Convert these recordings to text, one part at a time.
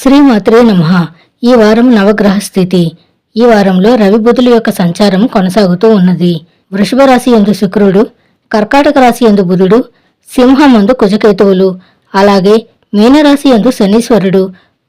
శ్రీమాత్రే నమ. ఈ వారం నవగ్రహ స్థితి ఈ వారంలో రవి బుధుల యొక్క సంచారం కొనసాగుతూ ఉన్నది. వృషభ రాశి ఎందు శుక్రుడు కర్కాటక రాశి ఎందు బుధుడు సింహమందు కుజకేతువులు అలాగే మీనరాశి ఎందు శనీశ్వరుడు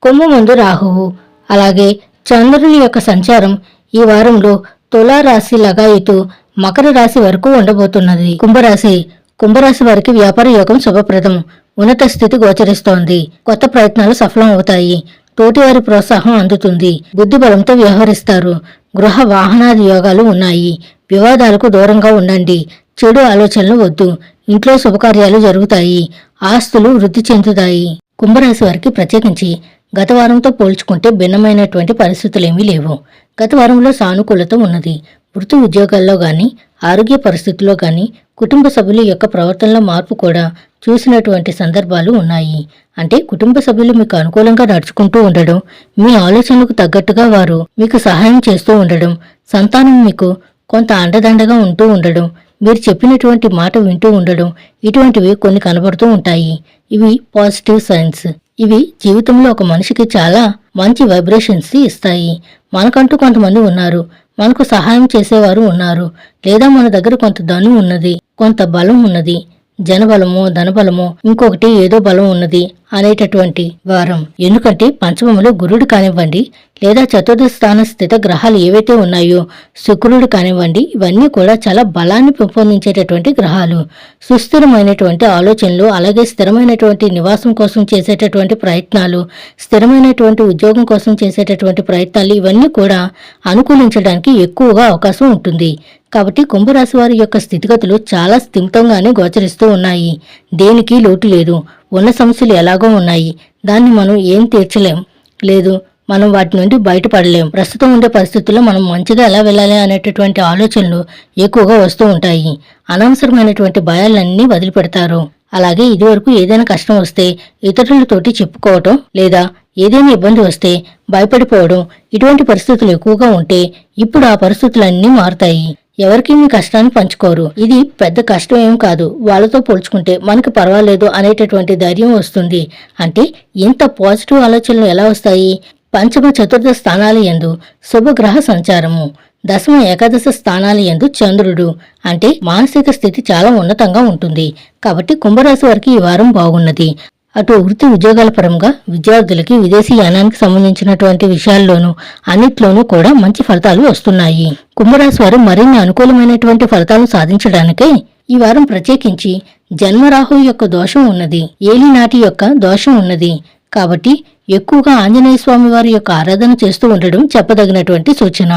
కుంభమందు రాహువు అలాగే చంద్రుని యొక్క సంచారం ఈ వారంలో తులారాశి లగాయితూ మకర రాశి వరకు ఉండబోతున్నది. కుంభరాశి కుంభరాశి వారికి వ్యాపార యోగం శుభప్రదం. ఉన్నత స్థితి గోచరిస్తోంది. కొత్త ప్రయత్నాలు సఫలం అవుతాయి తోటివారి ప్రోత్సాహం అందుతుంది. బుద్ధి బలంతో వ్యవహరిస్తారు. గృహ వాహనాది యోగాలు ఉన్నాయి. వివాదాలకు దూరంగా ఉండండి. చెడు ఆలోచనలు వద్దు. ఇంట్లో శుభకార్యాలు జరుగుతాయి. ఆస్తులు వృద్ధి చెందుతాయి. కుంభరాశి వారికి ప్రత్యేకించి గత వారంతో పోల్చుకుంటే భిన్నమైనటువంటి పరిస్థితులేమీ లేవు. గత వారంలో సానుకూలత ఉన్నది. వృత్తి ఉద్యోగాల్లో గాని ఆరోగ్య పరిస్థితుల్లో గాని కుటుంబ సభ్యుల యొక్క ప్రవర్తనలో మార్పు కూడా చూసినటువంటి సందర్భాలు ఉన్నాయి. అంటే కుటుంబ సభ్యులు మీకు అనుకూలంగా నడుచుకుంటూ ఉండడం మీ ఆలోచనలకు తగ్గట్టుగా వారు మీకు సహాయం చేస్తూ ఉండడం సంతానం మీకు కొంత అండదండగా ఉంటూ ఉండడం మీరు చెప్పినటువంటి మాట వింటూ ఉండడం ఇటువంటివి కొన్ని కనబడుతూ ఉంటాయి. ఇవి పాజిటివ్ సైన్స్. ఇవి జీవితంలో ఒక మనిషికి చాలా మంచి వైబ్రేషన్స్ ఇస్తాయి. మనకంటూ కొంతమంది ఉన్నారు. మనకు సహాయం చేసేవారు ఉన్నారు. లేదా మన దగ్గర కొంత ధనం ఉన్నది కొంత బలం ఉన్నది. జనబలము ధనబలము ఇంకొకటి ఏదో బలం ఉన్నది. అనేటటువంటి వారం. ఎందుకంటే పంచమములో గురుడు కానివ్వండి లేదా చతుర్థ స్థాన స్థిత గ్రహాలు ఏవైతే ఉన్నాయో శుక్రుడు కానివ్వండి ఇవన్నీ కూడా చాలా బలాన్ని పెంపొందించేటటువంటి గ్రహాలు. సుస్థిరమైనటువంటి ఆలోచనలు అలాగే స్థిరమైనటువంటి నివాసం కోసం చేసేటటువంటి ప్రయత్నాలు స్థిరమైనటువంటి ఉద్యోగం కోసం చేసేటటువంటి ప్రయత్నాలు ఇవన్నీ కూడా అనుకూలించడానికి ఎక్కువగా అవకాశం ఉంటుంది. కాబట్టి కుంభరాశి వారి యొక్క స్థితిగతులు చాలా స్థిమితంగానే గోచరిస్తూ ఉన్నాయి. దేనికి లోటు లేదు. ఉన్న సమస్యలు ఎలాగో ఉన్నాయి. దాన్ని మనం ఏం తీర్చలేం. లేదు మనం వాటి నుండి బయటపడలేం. ప్రస్తుతం ఉండే పరిస్థితుల్లో మనం మంచిగా ఎలా వెళ్ళాలి అనేటటువంటి ఆలోచనలు ఎక్కువగా వస్తూ ఉంటాయి. అనవసరమైనటువంటి భయాలన్నీ వదిలిపెడతారు. అలాగే ఇదివరకు ఏదైనా కష్టం వస్తే ఇతరులతోటి చెప్పుకోవటం లేదా ఏదైనా ఇబ్బంది వస్తే భయపడిపోవడం ఇటువంటి పరిస్థితులు ఎక్కువగా ఉంటే ఇప్పుడు ఆ పరిస్థితులన్నీ మారుతాయి. ఎవరికి మీ కష్టాన్ని పంచుకోరు. ఇది పెద్ద కష్టం ఏం కాదు. వాళ్ళతో పోల్చుకుంటే మనకు పర్వాలేదు అనేటటువంటి ధైర్యం వస్తుంది. అంటే ఇంత పాజిటివ్ ఆలోచనలు ఎలా వస్తాయి? పంచమ చతుర్థ స్థానాల ఎందు శుభగ్రహ సంచారము. దశమ ఏకాదశ స్థానాల ఎందు చంద్రుడు. అంటే మానసిక స్థితి చాలా ఉన్నతంగా ఉంటుంది. కాబట్టి కుంభరాశి వారికి ఈ వారం బాగున్నది. అటు వృత్తి ఉద్యోగాల పరంగా విద్యార్థులకి విదేశీ యానానికి సంబంధించినటువంటి విషయాల్లోనూ అన్నిట్లోనూ కూడా మంచి ఫలితాలు వస్తున్నాయి. కుంభరాశి వారు మరిన్ని అనుకూలమైనటువంటి ఫలితాలు సాధించడానికే ఈ వారం ప్రత్యేకించి జన్మరాహు యొక్క దోషం ఉన్నది ఏలినాటి యొక్క దోషం ఉన్నది. కాబట్టి ఎక్కువగా ఆంజనేయ స్వామి వారి యొక్క ఆరాధన చేస్తూ ఉండడం చెప్పదగినటువంటి సూచన.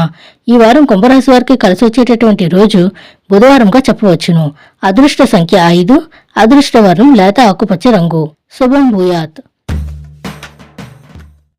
ఈ వారం కుంభరాశి వారికి కలిసి వచ్చేటటువంటి రోజు బుధవారంగా చెప్పవచ్చును. అదృష్ట సంఖ్య ఐదు అదృష్టవారం లేత ఆకుపచ్చ రంగు. सबन भूयात